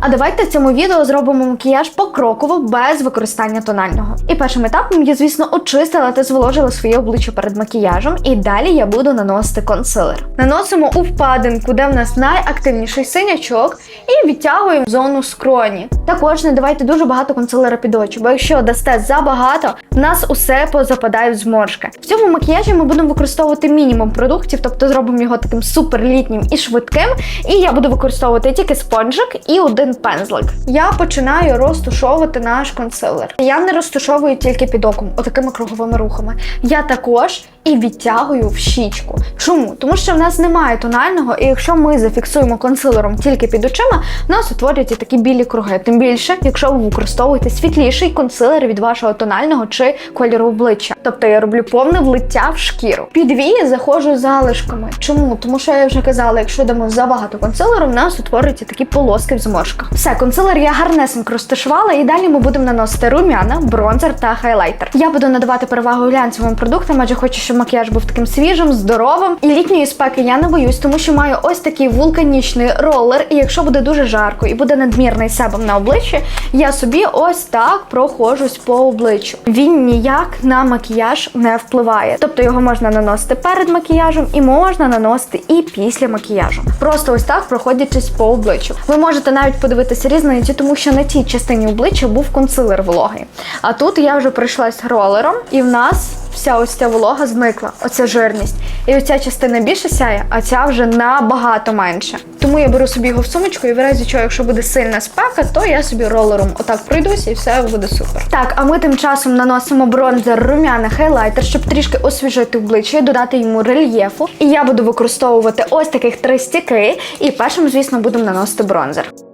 А давайте в цьому відео зробимо макіяж покроково без використання тонального. І першим етапом я, звісно, очистила та зволожила своє обличчя перед макіяжем, і далі я буду наносити консилер. Наносимо у впадинку, де в нас найактивніший синячок, і відтягуємо зону скроні. Також не давайте дуже багато консилера під очі, бо якщо дасте забагато, в нас усе позападають зморшки. В цьому макіяжі ми будемо використовувати мінімум продуктів, тобто зробимо його таким суперлітнім і швидким. І я буду використовувати тільки спонжик і один пензлик. Я починаю розтушовувати наш консилер. Я не розтушовую тільки під оком, отакими круговими рухами. Я також і відтягую в щічку. Чому? Тому що в нас немає тонального, і якщо ми зафіксуємо консилером тільки під очима, в нас утворюються такі білі круги. Тим більше, якщо ви використовуєте світліший консилер від вашого тонального чи кольору обличчя. Тобто я роблю повне влиття в шкіру. Під вії заходжу залишками. Чому? Тому що я вже казала, якщо дамо забагато консилеру, в нас утворюються такі полоски в зморшках. Все, консилер я гарнесенько розташувала, і далі ми будемо наносити рум'яна, бронзер та хайлайтер. Я буду надавати перевагу глянцевим продуктам, адже хочу, щоб макіяж був таким свіжим, здоровим. І літньої спеки я не боюсь, тому що маю ось такий вулканічний ролер. І якщо буде дуже жарко і буде надмірний себом на обличчі, я собі ось так проходжусь по обличчю. Він ніяк на макіяж не впливає. Тобто його можна наносити перед макіяжем і можна наносити і після макіяжу. Просто ось так проходячись по обличчю. Ви можете навіть подивитися різницю, тому що на тій частині обличчя був консилер вологий. А тут я вже пройшлась ролером, і в нас вся ось ця волога зникла, оця жирність. І оця частина більше сяє, а ця вже набагато менше. Тому я беру собі його в сумочку, і в разі чого, якщо буде сильна спека, то я собі ролером отак пройдуся і все буде супер. Так, а ми тим часом наносимо бронзер, рум'яна, хайлайтер, щоб трішки освіжити обличчя, і додати йому рельєфу. І я буду використовувати ось таких три стіки. І першим, звісно, будемо наносити бронзер.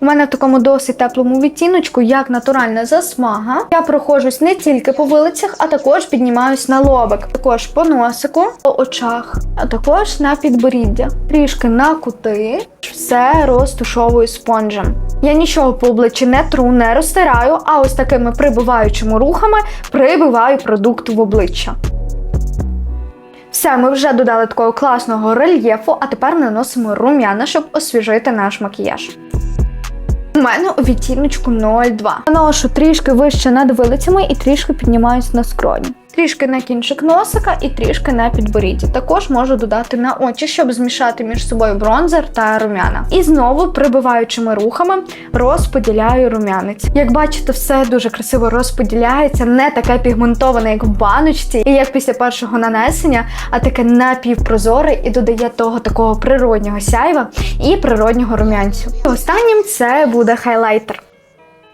У мене в такому досить теплому відтіночку, як натуральна засмага. Я проходжусь не тільки по вилицях, а також піднімаюсь на лобик. Також по носику, по очах, а також на підборіддя. Трішки на кути. Все розтушовую спонжем. Я нічого по обличчі не тру, не розтираю, а ось такими прибиваючими рухами прибиваю продукт в обличчя. Все, ми вже додали такого класного рельєфу, а тепер наносимо рум'яна, щоб освіжити наш макіяж. У мене у відтіночку 02. Наношу трішки вище над вилицями і трішки піднімаюсь на скроні. Трішки на кінчик носика і трішки на підборідді. Також можу додати на очі, щоб змішати між собою бронзер та рум'яна. І знову прибиваючими рухами розподіляю рум'янець. Як бачите, все дуже красиво розподіляється, не таке пігментоване, як в баночці, і як після першого нанесення, а таке напівпрозоре і додає того такого природнього сяйва і природнього рум'янцю. Останнім це буде хайлайтер.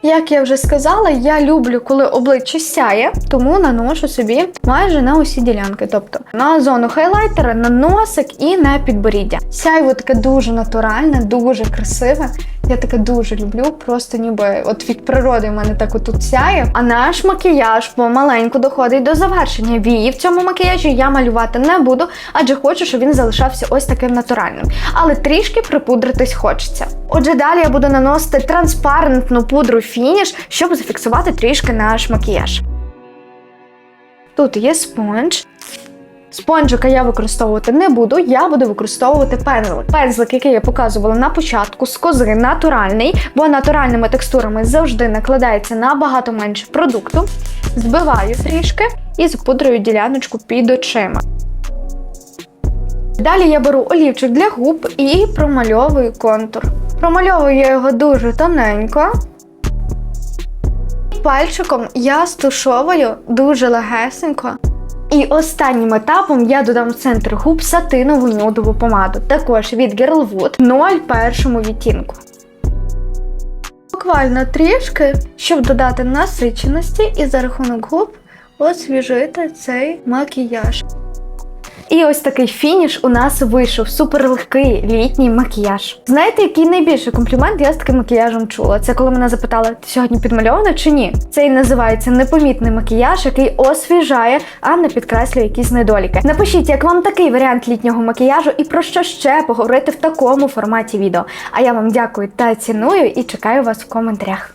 Як я вже сказала, я люблю, коли обличчя сяє, тому наношу собі майже на усі ділянки. Тобто на зону хайлайтера, на носик і на підборіддя. Сяйво таке дуже натуральне, дуже красиве. Я таке дуже люблю, просто ніби от від природи в мене так отут сяє. А наш макіяж помаленьку доходить до завершення. Вії в цьому макіяжі я малювати не буду, адже хочу, щоб він залишався ось таким натуральним. Але трішки припудритись хочеться. Отже, далі я буду наносити транспарентну пудру фініш, щоб зафіксувати трішки наш макіяж. Тут є спонж. Спонжика я використовувати не буду, я буду використовувати пензлик. Пензлик, який я показувала на початку, з кози натуральний, бо натуральними текстурами завжди накладається набагато менше продукту. Збиваю трішки і запудрюю діляночку під очима. Далі я беру олівчик для губ і промальовую контур. Промальовую я його дуже тоненько. Пальчиком я стушовую дуже легесенько. І останнім етапом я додам в центр губ сатинову нюдову помаду, також від Girlwood 01 відтінку. Буквально трішки, щоб додати насиченості і за рахунок губ освіжити цей макіяж. І ось такий фініш у нас вийшов суперлегкий літній макіяж. Знаєте, який найбільший комплімент я з таким макіяжем чула? Це коли мене запитали, ти сьогодні підмальована чи ні? Це і називається непомітний макіяж, який освіжає, а не підкреслює якісь недоліки. Напишіть, як вам такий варіант літнього макіяжу і про що ще поговорити в такому форматі відео. А я вам дякую та ціную і чекаю вас в коментарях.